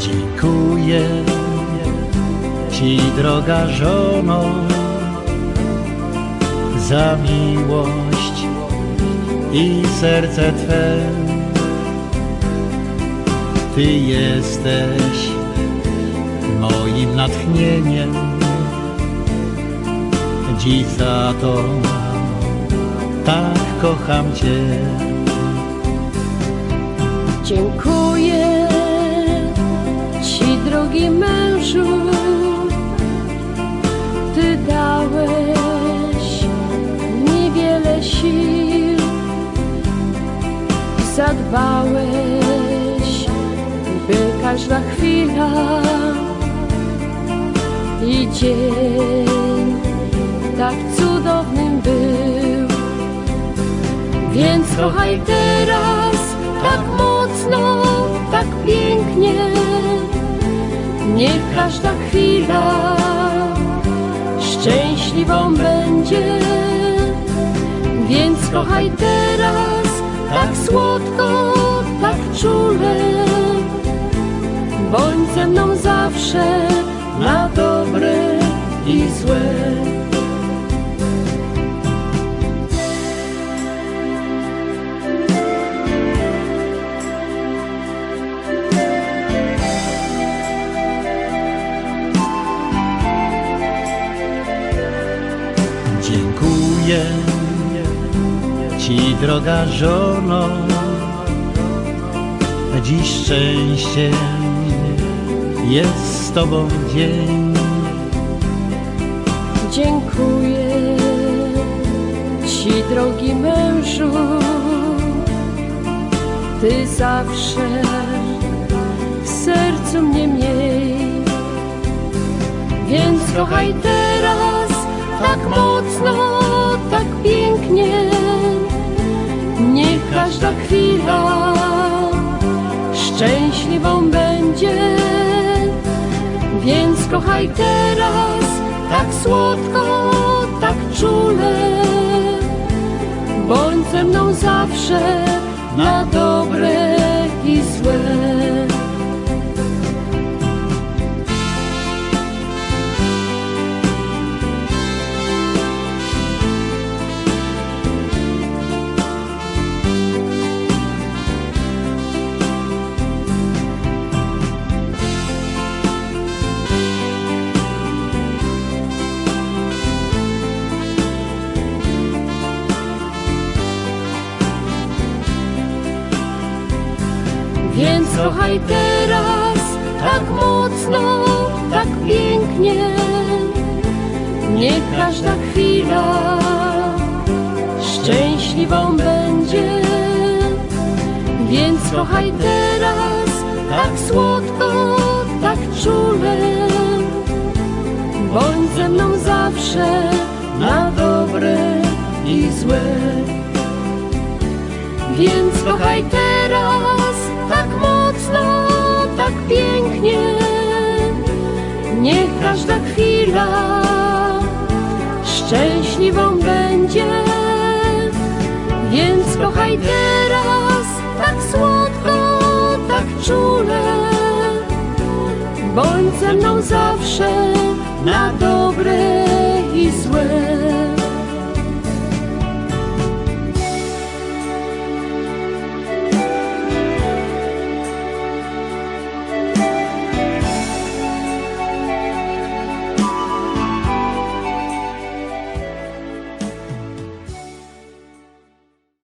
Dziękuję Ci, droga żono, za miłość i serce Twe. Ty jesteś moim natchnieniem. Dziś za to tak kocham Cię. Dziękuję drogi mężu, Ty dałeś mi wiele sił, zadbałeś, by każda chwila i dzień tak cudownym był. Więc kochaj teraz każda chwila szczęśliwą będzie. Więc kochaj teraz tak słodko, tak czule. Bądź ze mną zawsze na dobre i złe. Ci, droga żono, dziś szczęście jest z Tobą dzień. Dziękuję Ci, drogi mężu, Ty zawsze w sercu mnie miej. Więc kochaj teraz tak mocno, tak pięknie. Każda chwila szczęśliwą będzie. Więc kochaj teraz tak słodko, tak czule. Bądź ze mną zawsze na dobre Kochaj teraz tak mocno, tak pięknie. Niech każda chwila szczęśliwą będzie. Więc kochaj teraz tak słodko, tak czule. Bądź ze mną zawsze na dobre i złe. Więc kochaj teraz Szczęśliwą będzie, więc kochaj teraz tak słodko, tak czule. Bądź ze mną zawsze na dobre i złe.